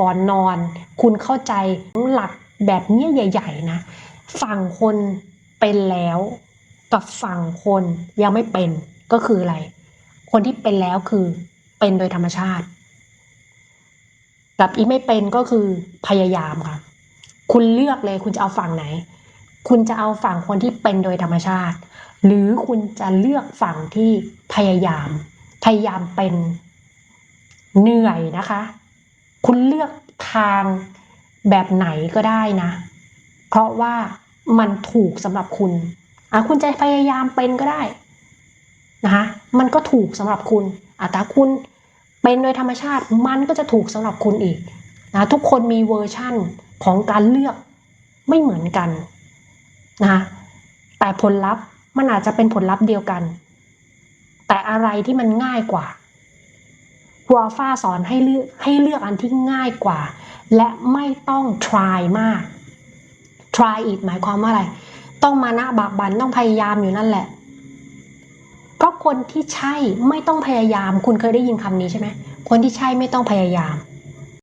ก่อนนอน คุณเข้าใจหลักแบบเนี้ยใหญ่ ๆ นะ ฝั่งคนเป็นแล้วกับฝั่งคนยังไม่เป็นก็คืออะไร คนที่เป็นแล้วคือเป็นโดยธรรมชาติ กับอีไม่เป็นก็คือพยายามค่ะ คุณเลือกเลยคุณจะเอาฝั่งไหน คุณจะเอาฝั่งคนที่เป็นโดยธรรมชาติ หรือคุณจะเลือกฝั่งที่พยายาม พยายามเป็นเหนื่อยนะคะ คุณเลือกทางแบบไหนก็ได้นะ เพราะว่ามันถูกสำหรับคุณอะคุณจะพยายามเป็นก็ได้นะคะมันก็ถูกสำหรับคุณอะแต่คุณเป็นโดยธรรมชาติมันก็จะถูกสำหรับคุณอีกนะทุกคนมีเวอร์ชั่นของการเลือกไม่เหมือนกันนะคะแต่ผลลัพธ์มันอาจจะเป็นผลลัพธ์เดียวกัน แต่อะไรที่มันง่ายกว่า วอลฟาสอนให้เลือกให้เลือกอันที่ง่ายกว่า และไม่ต้อง try มาก try it หมายความว่าอะไร ต้องมานะบากบันต้องพยายามอยู่นั่นแหละ เพราะคนที่ใช่ไม่ต้องพยายาม คุณเคยได้ยินคำนี้ใช่ไหมคนที่ใช่ไม่ต้องพยายาม